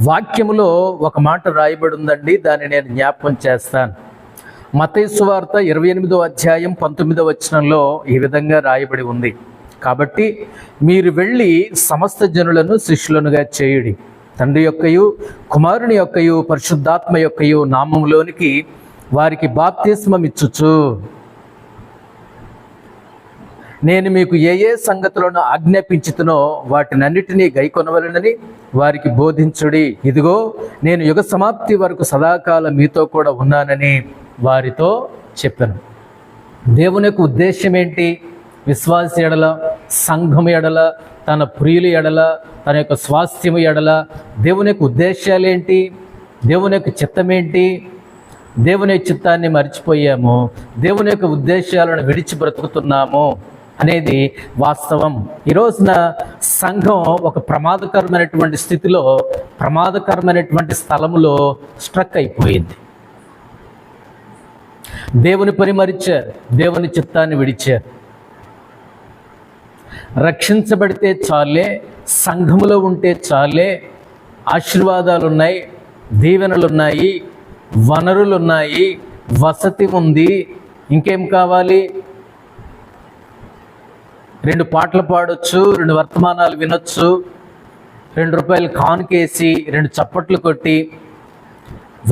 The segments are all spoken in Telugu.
వాక్యములో ఒక మాట రాయబడి ఉందండి దాన్ని నేను జ్ఞాపకం చేస్తాను. మతేసు వార్త ఇరవై ఎనిమిదో అధ్యాయం పంతొమ్మిదో వచనంలో ఈ విధంగా రాయబడి ఉంది. కాబట్టి మీరు వెళ్ళి సమస్త జనులను శిష్యులనుగా చేయుడి. తండ్రి యొక్కయు కుమారుని యొక్కయు పరిశుద్ధాత్మ యొక్కయు నామంలోనికి వారికి బాప్తిస్మం ఇచ్చుచు నేను మీకు ఏ ఏ సంగతులను ఆజ్ఞాపించుతునో వాటినన్నిటినీ గైకొనవలనని వారికి బోధించుడి. ఇదిగో నేను యుగ సమాప్తి వరకు సదాకాలం మీతో కూడా ఉన్నానని వారితో చెప్పాను. దేవుని యొక్క ఉద్దేశం ఏంటి? విశ్వాస ఎడల సంఘం ఎడల తన ప్రియుల ఎడల తన యొక్క స్వాస్థ్యము ఎడల దేవుని యొక్క ఉద్దేశాలు ఏంటి దేవుని యొక్క చిత్తమేంటి? దేవుని యొక్క చిత్తాన్ని మర్చిపోయాము. దేవుని యొక్క ఉద్దేశాలను విడిచి బ్రతుకుతున్నాము. అనేది వాస్తవం. ఈ రోజున సంఘం ఒక ప్రమాదకరమైనటువంటి స్థితిలో ప్రమాదకరమైనటువంటి స్థలములో స్ట్రక్ అయిపోయింది. దేవుని పని మరిచారు దేవుని చిత్తాన్ని విడిచారు. రక్షించబడితే చాలే సంఘములో ఉంటే చాలే ఆశీర్వాదాలు ఉన్నాయి దీవెనలు ఉన్నాయి వనరులు ఉన్నాయి వసతి ఉంది ఇంకేం కావాలి? రెండు పాటలు పాడొచ్చు రెండు వర్తమానాలు వినొచ్చు రెండు రూపాయలు కానుకేసి రెండు చప్పట్లు కొట్టి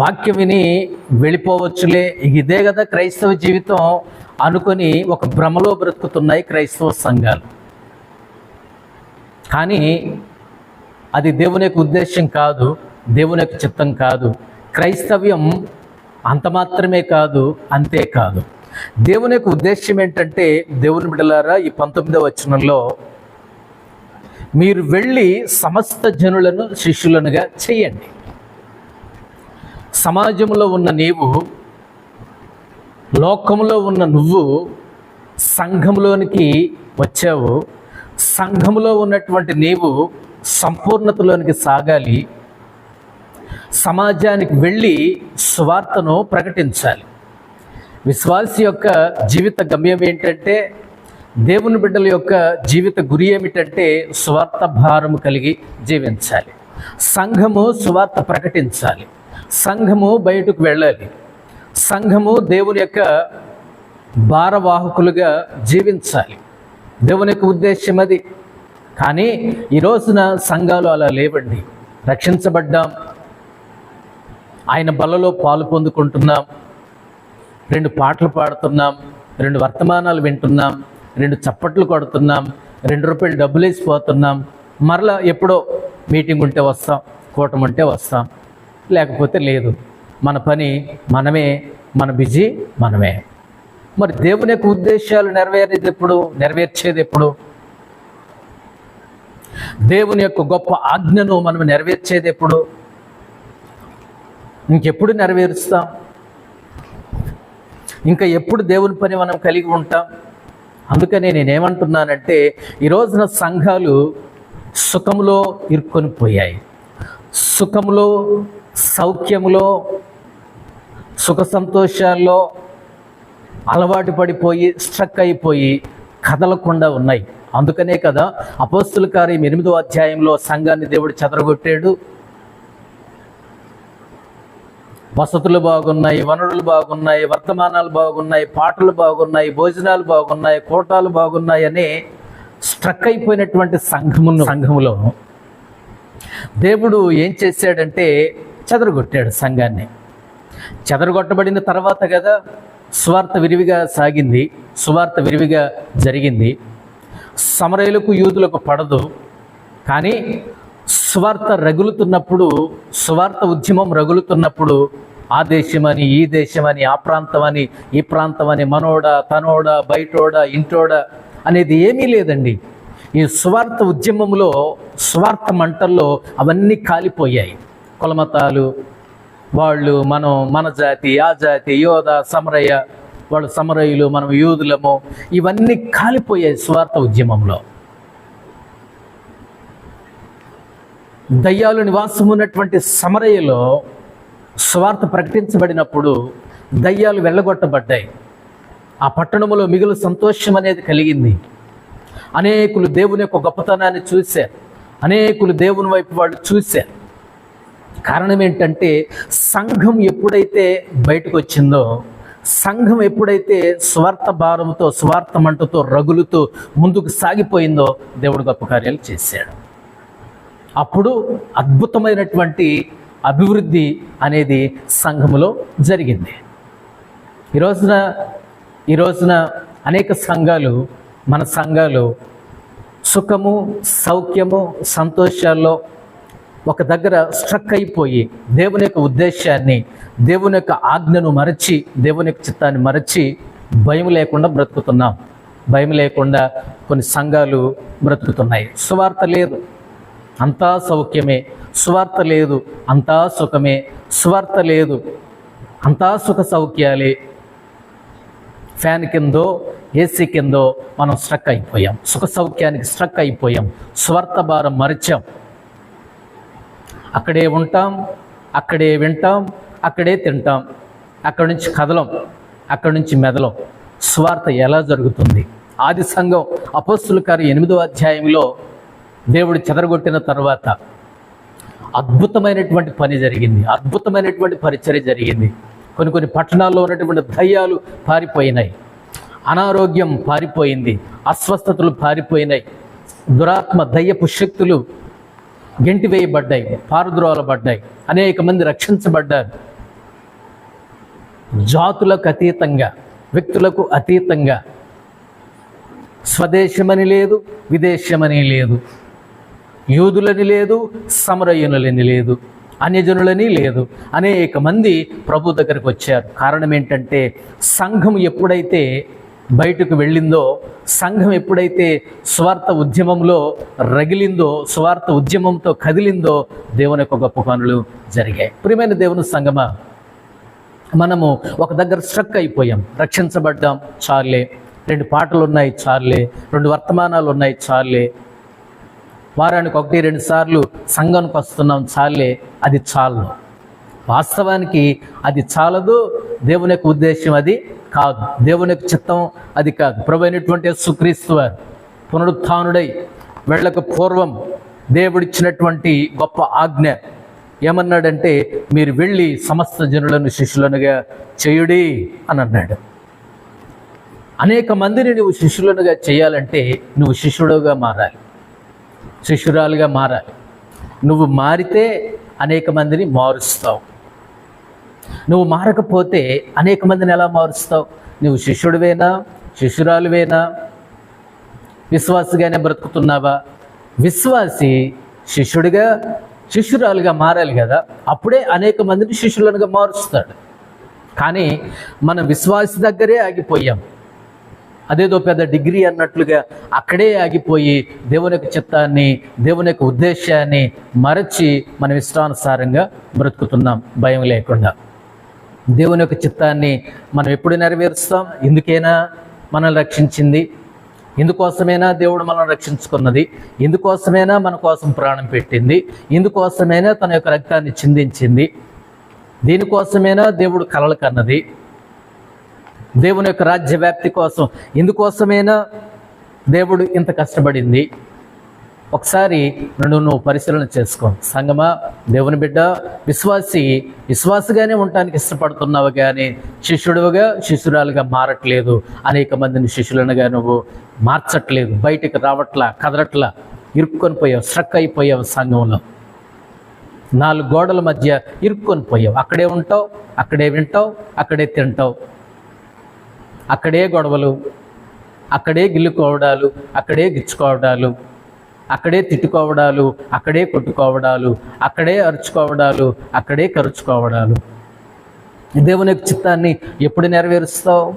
వాక్యం విని వెళ్ళిపోవచ్చులే. ఇదే కదా క్రైస్తవ జీవితం అనుకొని ఒక భ్రమలో బ్రతుకుతున్నాయి క్రైస్తవ సంఘాలు. కానీ అది దేవుని యొక్క ఉద్దేశం కాదు దేవుని యొక్క చిత్తం కాదు. క్రైస్తవ్యం అంత మాత్రమే కాదు అంతే కాదు. దేవుని యొక్క ఉద్దేశం ఏంటంటే దేవుని బిడలారా ఈ పంతొమ్మిదవ వచనంలో మీరు వెళ్ళి సమస్త జనులను శిష్యులనుగా చేయండి. సమాజంలో ఉన్న నీవు లోకంలో ఉన్న నువ్వు సంఘంలోనికి వచ్చావు. సంఘంలో ఉన్నటువంటి నీవు సంపూర్ణతలోనికి సాగాలి. సమాజానికి వెళ్ళి స్వార్థను ప్రకటించాలి. విశ్వాసి యొక్క జీవిత గమ్యం ఏంటంటే దేవుని బిడ్డల యొక్క జీవిత గురి ఏమిటంటే స్వార్థ భారము కలిగి జీవించాలి. సంఘము స్వార్థ ప్రకటించాలి. సంఘము బయటకు వెళ్ళాలి. సంఘము దేవుని యొక్క భారవాహకులుగా జీవించాలి. దేవుని యొక్క ఉద్దేశం అది. కానీ ఈ రోజున సంఘాలు అలా లేవండి. రక్షించబడ్డాం. ఆయన బలలో పాలు పొందుకుంటున్నాం. రెండు పాటలు పాడుతున్నాం రెండు వర్తమానాలు వింటున్నాం రెండు చప్పట్లు కొడుతున్నాం రెండు రూపాయలు డబ్బులు వేసిపోతున్నాం మరలా ఎప్పుడో మీటింగ్ ఉంటే వస్తాం కూటమి ఉంటే వస్తాం. లేకపోతే లేదు. మన పని మనమే మన బిజీ మనమే. మరి దేవుని యొక్క ఉద్దేశాలు నెరవేరేది ఎప్పుడు? నెరవేర్చేది ఎప్పుడు? దేవుని యొక్క గొప్ప ఆజ్ఞను మనం నెరవేర్చేది ఎప్పుడు? ఇంకెప్పుడు నెరవేరుస్తాం? ఇంకా ఎప్పుడు దేవుని పని మనం కలిగి ఉంటాం? అందుకనే నేనేమంటున్నానంటే ఈ రోజున సంఘాలు సుఖంలో ఇరుక్కొని పోయాయి. సుఖంలో సౌఖ్యంలో సుఖ సంతోషాల్లో అలవాటు పడిపోయి స్ట్రక్ అయిపోయి కదలకుండా ఉన్నాయి. అందుకనే కదా అపోస్తుల కార్యం ఎనిమిదో అధ్యాయంలో సంఘాన్ని దేవుడు చెదరగొట్టాడు. వసతులు బాగున్నాయి వనరులు బాగున్నాయి వర్తమానాలు బాగున్నాయి పాటలు బాగున్నాయి భోజనాలు బాగున్నాయి కోటాలు బాగున్నాయి అని స్ట్రక్ అయిపోయినటువంటి సంఘమును సంఘములో. దేవుడు ఏం చేశాడంటే చెదరగొట్టాడు సంఘాన్ని. చెదరగొట్టబడిన తర్వాత కదా సువార్త విరివిగా సాగింది సువార్త విరివిగా జరిగింది. సమరయులకు యూదులకు పడదు. కానీ సువార్త రగులుతున్నప్పుడు సువార్త ఉద్యమం రగులుతున్నప్పుడు ఆ దేశమని ఈ దేశమని ఆ ప్రాంతమని ఈ ప్రాంతమని మనోడ తనోడ బయటోడ ఇంటోడ అనేది ఏమీ లేదండి. ఈ స్వార్థ ఉద్యమంలో స్వార్థ మంటల్లో అవన్నీ కాలిపోయాయి. కులమతాలు వాళ్ళు మనం మన జాతి ఆ జాతి యోధ సమరయ్య వాళ్ళు సమరయులు మనం యూదులము ఇవన్నీ కాలిపోయాయి స్వార్థ ఉద్యమంలో. దయ్యాలు నివాసం ఉన్నటువంటి సమరయ్యలో స్వార్థ ప్రకటించబడినప్పుడు దయ్యాలు వెళ్ళగొట్టబడ్డాయి. ఆ పట్టణంలో మిగులు సంతోషం అనేది కలిగింది. అనేకులు దేవుని యొక్క గొప్పతనాన్ని చూశారు. అనేకులు దేవుని వైపు వాళ్ళు చూశారు. కారణం ఏంటంటే సంఘం ఎప్పుడైతే బయటకు వచ్చిందో సంఘం ఎప్పుడైతే స్వార్థ భారంతో స్వార్థ మంటతో రగులుతో ముందుకు సాగిపోయిందో దేవుడు గొప్ప కార్యాలు చేశాడు. అప్పుడు అద్భుతమైనటువంటి అభివృద్ధి అనేది సంఘములో జరిగింది. ఈ రోజున ఈ రోజున అనేక సంఘాలు మన సంఘాలు సుఖము సౌఖ్యము సంతోషాల్లో ఒక దగ్గర స్ట్రక్ అయిపోయి దేవుని యొక్క ఉద్దేశాన్ని దేవుని యొక్క ఆజ్ఞను మరచి దేవుని యొక్క చిత్తాన్ని మరచి భయం లేకుండా బ్రతుకుతున్నాం. భయం లేకుండా కొన్ని సంఘాలు బ్రతుకుతున్నాయి. సువార్త లేదు. అంతా సౌఖ్యమే. స్వార్థ లేదు అంతా సుఖమే. స్వార్థ లేదు అంతా సుఖ సౌఖ్యాలే. ఫ్యాన్ కిందో ఏసీ కిందో మనం స్ట్రక్ అయిపోయాం. సుఖ సౌఖ్యానికి స్ట్రక్ అయిపోయాం. స్వార్థ భారం మరిచాం. అక్కడే ఉంటాం అక్కడే వింటాం అక్కడే తింటాం. అక్కడి నుంచి కదలం అక్కడి నుంచి మెదలం. స్వార్థ ఎలా జరుగుతుంది? ఆది సంఘం అపస్సుల కారు ఎనిమిదో అధ్యాయంలో దేవుడు చెదరగొట్టిన తర్వాత అద్భుతమైనటువంటి పని జరిగింది. అద్భుతమైనటువంటి పరిచర్య జరిగింది. కొన్ని కొన్ని పట్టణాల్లో ఉన్నటువంటి దయ్యాలు పారిపోయినాయి. అనారోగ్యం పారిపోయింది. అస్వస్థతలు పారిపోయినాయి. దురాత్మ దయ్యపు శక్తులు గెంటివేయబడ్డాయి పారుద్రోలబడ్డాయి అనేక మంది రక్షించబడ్డారు. జాతులకు అతీతంగా వ్యక్తులకు అతీతంగా స్వదేశమని లేదు విదేశమని లేదు. యూదులని లేదు సమరయునులని లేదు అన్యజనులని లేదు. అనేక మంది ప్రభు దగ్గరికి వచ్చారు. కారణం ఏంటంటే సంఘం ఎప్పుడైతే బయటకు వెళ్ళిందో సంఘం ఎప్పుడైతే స్వార్థ ఉద్యమంలో రగిలిందో స్వార్థ ఉద్యమంతో కదిలిందో దేవుని యొక్క గొప్ప పనులు జరిగాయి. ప్రియమైన దేవుని సంగమా మనము ఒక దగ్గర స్ట్రక్ అయిపోయాం. రక్షించబడ్డాం చాలే రెండు పాటలు ఉన్నాయి చాలే రెండు వర్తమానాలు ఉన్నాయి చాలే వారానికి ఒకటి రెండు సార్లు సంఘానికి వస్తున్నాం చాలే అది చాలు. వాస్తవానికి అది చాలదు దేవుని యొక్క ఉద్దేశం అది కాదు. దేవుని యొక్క చిత్తం అది కాదు. ప్రభు అయినటువంటి సుక్రీస్తు వారు పునరుత్డై వెళ్ళక పూర్వం దేవుడిచ్చినటువంటి గొప్ప ఆజ్ఞ ఏమన్నాడంటే మీరు వెళ్ళి సమస్త జనులను శిష్యులనుగా చేయుడి అని అన్నాడు. అనేక మందిని నువ్వు శిష్యులనుగా చేయాలంటే నువ్వు శిష్యుడుగా మారాలి. శిష్యురాలుగా మారాలి. నువ్వు మారితే అనేక మందిని మారుస్తావు. నువ్వు మారకపోతే అనేక మందిని ఎలా మారుస్తావు? నువ్వు శిష్యుడివేనా? శిష్యురాలువేనా? విశ్వాసిగానే బ్రతుకుతున్నావా? విశ్వాసి శిష్యుడిగా శిష్యురాలుగా మారాలి కదా. అప్పుడే అనేక మందిని శిష్యులనుగా మారుస్తాడు. కానీ మన విశ్వాసి దగ్గరే ఆగిపోయాం. అదేదో పెద్ద డిగ్రీ అన్నట్లుగా అక్కడే ఆగిపోయి దేవుని యొక్క చిత్తాన్ని దేవుని యొక్క ఉద్దేశాన్ని మరచి మనం ఇష్టానుసారంగా బ్రతుకుతున్నాం. భయం లేకుండా. దేవుని యొక్క చిత్తాన్ని మనం ఎప్పుడు నెరవేరుస్తాం? ఎందుకైనా మనల్ని రక్షించింది. ఇందుకోసమైనా దేవుడు మనల్ని రక్షించుకున్నది. ఇందుకోసమైనా మన కోసం ప్రాణం పెట్టింది. ఇందుకోసమైనా తన యొక్క రక్తాన్ని చిందించింది. దీనికోసమైనా దేవుడు కలలు కన్నది. దేవుని యొక్క రాజ్య వ్యాప్తి కోసం. ఇందుకోసమేనా దేవుడు ఇంత కష్టపడింది? ఒకసారి నన్ను నువ్వు పరిశీలన చేసుకో. సంగమా దేవుని బిడ్డ విశ్వాసి విశ్వాసగానే ఉండటానికి ఇష్టపడుతున్నావు కానీ శిష్యుడుగా శిష్యురాలుగా మారట్లేదు. అనేక మందిని శిష్యులనుగా నువ్వు మార్చట్లేదు. బయటికి రావట్లా కదలట్లా ఇరుక్కొని పోయావు స్ట్రక్ అయిపోయావు సంఘంలో. నాలుగు గోడల మధ్య ఇరుక్కొని పోయావు. అక్కడే ఉంటావు అక్కడే వింటావు అక్కడే తింటావు. అక్కడే గొడవలు అక్కడే గిల్లుకోవడాలు అక్కడే గిచ్చుకోవడాలు అక్కడే తిట్టుకోవడాలు అక్కడే కొట్టుకోవడాలు అక్కడే అరుచుకోవడాలు అక్కడే కరుచుకోవడాలు. దేవుని యొక్క చిత్తాన్ని ఎప్పుడు నెరవేరుస్తావు?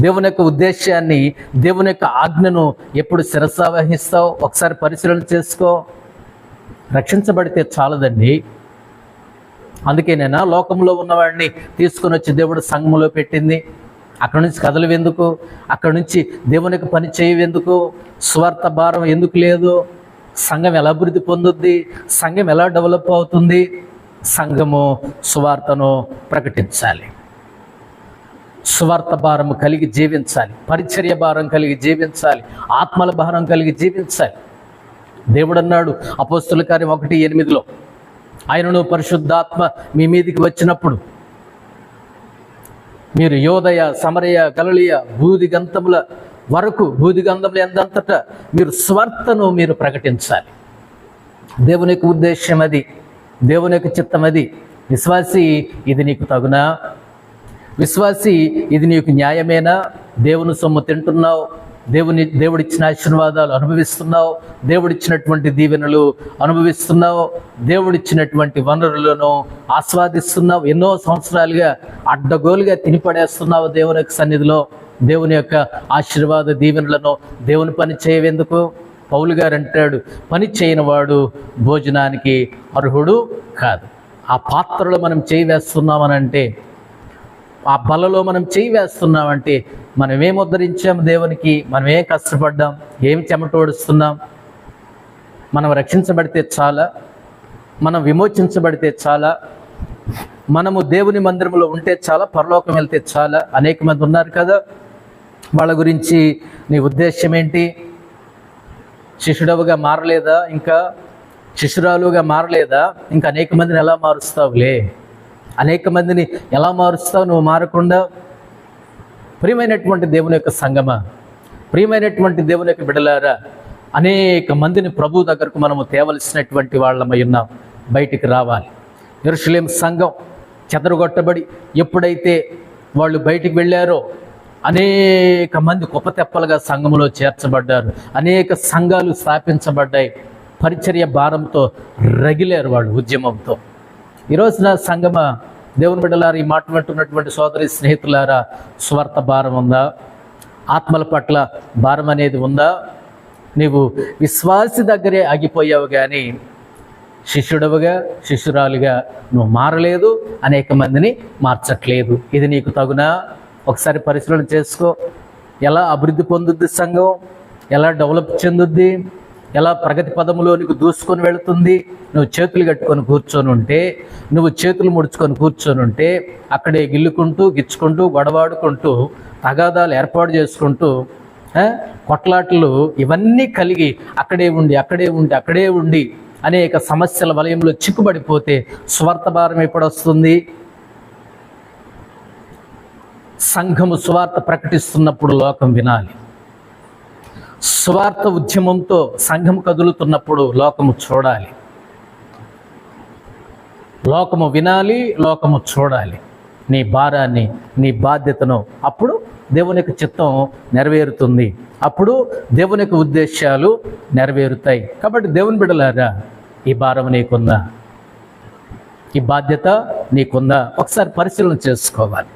దేవుని యొక్క ఉద్దేశాన్ని దేవుని యొక్క ఆజ్ఞను ఎప్పుడు శిరసావహిస్తావు ఒకసారి పరిశీలన చేసుకో. రక్షించబడితే చాలదండి. అందుకే నేను లోకంలో ఉన్నవాడిని తీసుకొని వచ్చి దేవుడు సంఘంలో పెట్టింది. అక్కడ నుంచి కథలు ఎందుకు అక్కడ నుంచి దేవునికి పని చేయవెందుకు? స్వార్థ భారం ఎందుకు లేదు? సంఘం ఎలా అభివృద్ధి పొందుద్ది? సంఘం ఎలా డెవలప్ అవుతుంది? సంఘము సువార్తను ప్రకటించాలి. సువార్త భారం కలిగి జీవించాలి. పరిచర్య భారం కలిగి జీవించాలి. ఆత్మల భారం కలిగి జీవించాలి. దేవుడు అన్నాడు అపోస్తుల కార్యం ఒకటి ఎనిమిదిలో. ఆయనను పరిశుద్ధాత్మ మీ మీదికి వచ్చినప్పుడు మీరు యోదయ సమరయ గలలియ బూదిగంతముల వరకు బూదిగంధముల ఎంతంతట మీరు స్వార్థను మీరు ప్రకటించాలి. దేవుని యొక్క ఉద్దేశం అది. దేవుని యొక్క చిత్తం అది. విశ్వాసి ఇది నీకు తగునా? విశ్వాసి ఇది నీకు న్యాయమేనా? దేవుని సొమ్ము తింటున్నావు? దేవుని దేవుడిచ్చిన ఆశీర్వాదాలు అనుభవిస్తున్నావు. దేవుడిచ్చినటువంటి దీవెనలు అనుభవిస్తున్నావు. దేవుడిచ్చినటువంటి వనరులను ఆస్వాదిస్తున్నావు. ఎన్నో సంవత్సరాలుగా అడ్డగోలుగా తినిపడేస్తున్నావు దేవుని యొక్క సన్నిధిలో. దేవుని యొక్క ఆశీర్వాద దీవెనలను దేవుని పని చేయవెందుకు? పౌలు గారు అంటాడు పని చేయనివాడు భోజనానికి అర్హుడు కాదు. ఆ పాత్రలో మనం చేయి వేస్తున్నామనంటే ఆ బలలో మనం చేయి వేస్తున్నామంటే మనం ఏం ఉద్ధరించాం దేవునికి? మనం ఏం కష్టపడ్డాం? ఏం చెమటోడుస్తున్నాం మనం రక్షించబడితే చాలా మనం విమోచించబడితే చాలా మనము దేవుని మందిరంలో ఉంటే చాలా పరలోకం వెళ్తే చాలా. అనేక మంది ఉన్నారు కదా. వాళ్ళ గురించి నీ ఉద్దేశం ఏంటి? శిష్యుడవుగా మారలేదా? ఇంకా శిశురాలుగా మారలేదా? ఇంకా అనేక మందిని ఎలా మారుస్తావులే? అనేక మందిని ఎలా మారుస్తావు? నువ్వు మారకుండా ప్రియమైనటువంటి దేవుని యొక్క సంగమ? ప్రియమైనటువంటి దేవుని యొక్క బిడలారా అనేక మందిని ప్రభు దగ్గరకు మనము తేవలసినటువంటి వాళ్ళమై ఉన్నాం. బయటికి రావాలి. ఎరుషులేం సంఘం చెదరగొట్టబడి ఎప్పుడైతే వాళ్ళు బయటికి వెళ్ళారో అనేక మంది కుపతెప్పలుగా సంఘములో చేర్చబడ్డారు. అనేక సంఘాలు స్థాపించబడ్డాయి. పరిచర్య భారంతో రగిలారు వాళ్ళు ఉద్యమంతో. ఈరోజున సంగమ దేవుని బిడ్డలారా ఈ మాట వింటున్నటువంటి సోదరి స్నేహితులారా స్వార్థ భారం ఉందా? ఆత్మల పట్ల భారం అనేది ఉందా? నీవు విశ్వాసి దగ్గరే ఆగిపోయావు కానీ శిష్యుడవుగా శిష్యురాలుగా నువ్వు మారలేదు అనేక మందిని మార్చట్లేదు. ఇది నీకు తగునా? ఒకసారి పరిశీలన చేసుకో. ఎలా అభివృద్ధి పొందుద్ది సంఘం? ఎలా డెవలప్ చెందుద్ది? ఎలా ప్రగతి పదములోనికి దూసుకొని వెళుతుంది? నువ్వు చేతులు కట్టుకొని కూర్చొని ఉంటే నువ్వు చేతులు ముడుచుకొని కూర్చొని ఉంటే అక్కడే గిల్లుకుంటూ గిచ్చుకుంటూ గొడవాడుకుంటూ తగాదాలు ఏర్పాటు చేసుకుంటూ కొట్లాట్లు కొట్లాటలు ఇవన్నీ కలిగి అక్కడే ఉండి అక్కడే ఉండి అక్కడే ఉండి అనేక సమస్యల వలయంలో చిక్కుబడిపోతే స్వార్థ భారం ఎప్పుడు వస్తుంది సంఘము స్వార్థ ప్రకటిస్తున్నప్పుడు లోకం వినాలి. స్వార్థ ఉద్యమంతో సంఘం కదులుతున్నప్పుడు లోకము చూడాలి. లోకము వినాలి లోకము చూడాలి. నీ భారాన్ని నీ బాధ్యతను అప్పుడు దేవుని యొక్క చిత్తం నెరవేరుతుంది. అప్పుడు దేవుని యొక్క ఉద్దేశాలు నెరవేరుతాయి. కాబట్టి దేవుని బిడలారా ఈ భారం నీకుందా? ఈ బాధ్యత నీకుందా? ఒకసారి పరిశీలన చేసుకోవాలి.